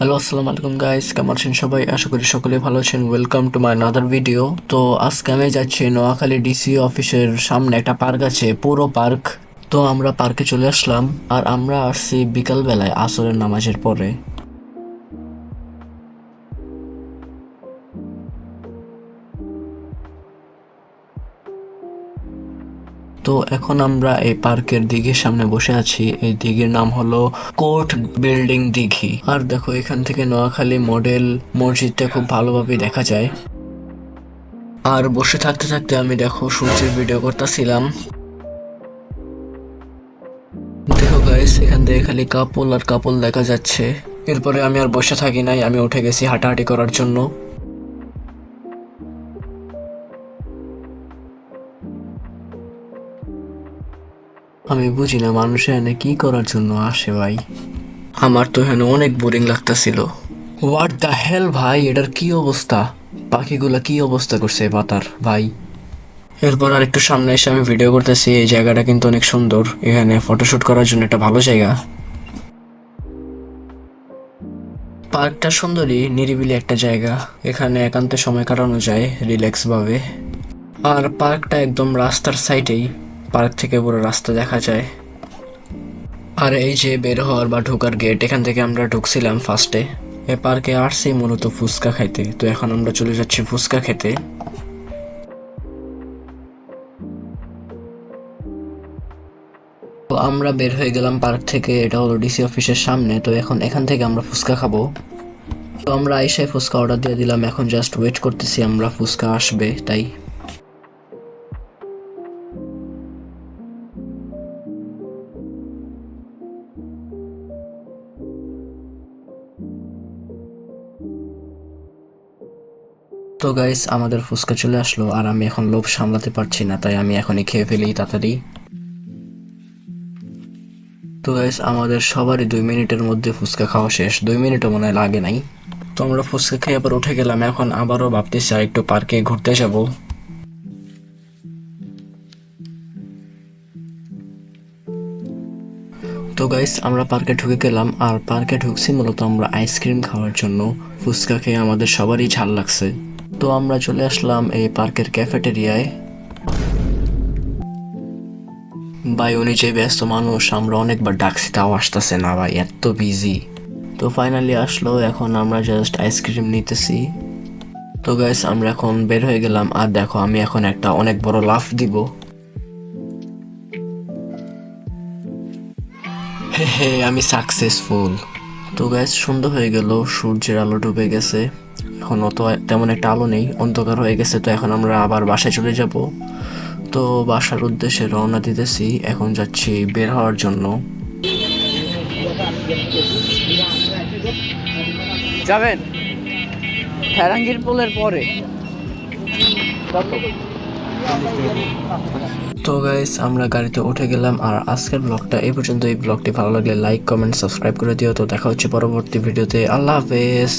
Hello আসসালামু আলাইকুম guys কেমন আছেন সবাই? আশা করি সকলে ভালো আছেন। Welcome to my another video তো আজকে আমি যাচ্ছি নোয়াখালী ডিসি অফিসের সামনে একটা পার্ক আছে, পুরো পার্ক তো আমরা পার্কে চলে আসলাম, আর আমরা আসছি বিকালবেলায় আসরের নামাজের পরে। তো এখন আমরা এই পার্কের দিঘির সামনে বসে আছি। এই দিঘির নাম হলো কোর্ট বিল্ডিং দিঘি। আর দেখো, এখান থেকে নোয়াখালী মডেল মসজিদটা খুব ভালোভাবে দেখা যায়। আর বসে থাকতে থাকতে আমি দেখো, সূর্যের ভিডিও করতেছিলাম। দেখো গাইস এখান থেকে খালি কাপল আর কাপল দেখা যাচ্ছে। এরপরে আমি আর বসে থাকি নাই, আমি উঠে গেছি হাঁটাহাঁটি করার জন্য। আমি বুঝি না মানুষ এখানে কি করার জন্য আসে ভাই। আমার তো এখানে অনেক বোরিং লাগতাছিল। হোয়াট দ্য হেল ভাই, এটার কি অবস্থা? পাখিগুলা কি অবস্থা করছে পাতার ভাই? এরপর আর একটু সামনে এসে আমি ভিডিও করতেছি, এই জায়গাটা কিন্তু অনেক সুন্দর। এখানে ফটোশুট করার জন্য একটা ভালো জায়গা। পার্কটা সুন্দরই নিরিবিলি একটা জায়গা। এখানে একান্তে সময় কাটানো যায় রিল্যাক্সভাবে আর পার্কটা একদম রাস্তার সাইডেই পার্ক থেকে পুরো রাস্তা দেখা যায়। আর এই যে বের হওয়ার বা ঢোকার গেট এখান থেকে আমরা ঢুকছিলাম ফার্স্টে এ। পার্কে আসছি মূলত ফুচকা খাইতে। তো এখন আমরা চলে যাচ্ছি ফুচকা খেতে। তো আমরা বের হয়ে গেলাম পার্ক থেকে, এটা হলো ডিসি অফিসের সামনে। তো এখন এখান থেকে আমরা ফুচকা খাব। তো আমরা এসে ফুচকা অর্ডার দিয়ে দিলাম। এখন জাস্ট ওয়েট করতেছি আমরা ফুচকা আসবে, তাই। তো গাইস আমাদের ফুচকা চলে আসলো, আর আমি এখন লোভ সামলাতে পারছি না, তাই আমি এখনই খেয়ে ফেলি তাড়াতাড়ি। তো গাইস আমাদের সবারই দুই মিনিটের মধ্যে ফুচকা খাওয়া শেষ, দুই মিনিটও মনে হয় লাগে নাই। তো আমরা ফুচকা খেয়ে আবার উঠে গেলাম, এখন আবারও ভাবতেছি আর একটু পার্কে ঘুরতে যাব। তো গাইস আমরা পার্কে ঢুকে গেলাম, আর পার্কে ঢুকছি মূলত আমরা আইসক্রিম খাওয়ার জন্য। ফুচকা খেয়ে আমাদের সবারই ঝাল লাগছে। তো আমরা চলে আসলাম এই পার্কের ক্যাফেটেরিয়ায়। ভাই, উনি যে ব্যস্ত মানুষ, আমরা অনেকবার ডাকছি, তাও আসতেছে না ভাই, এত বিজি তো ফাইনালি আসলো, এখন আমরা জাস্ট আইসক্রিম নিতেছি। তো গাইস আমরা এখন বের হয়ে গেলাম, আর দেখো, আমি এখন একটা অনেক বড় লাফ দিব। হে হে, আমি সাকসেসফুল তো গাইস সন্ধ্যা হয়ে গেল, সূর্যের আলো ডুবে গেছে। এখন অত তেমন একটা আলো নেই অন্ধকার হয়ে গেছে তো এখন আমরা আবার বাসায় চলে যাব। তো বাসার উদ্দেশ্যে রওনা দিতেছি এখন যাচ্ছি বের হওয়ার জন্য। যাবেন? ফেরাঙ্গির পোলের পরে। তো গাইস আমরা গাড়িতে উঠে গেলাম আর আজকের ব্লগটা এই পর্যন্ত এই ব্লগটি ভালো লাগলে লাইক কমেন্ট সাবস্ক্রাইব করে দিও। তো দেখা হচ্ছে পরবর্তী ভিডিওতে। আল্লাহ হাফেজ।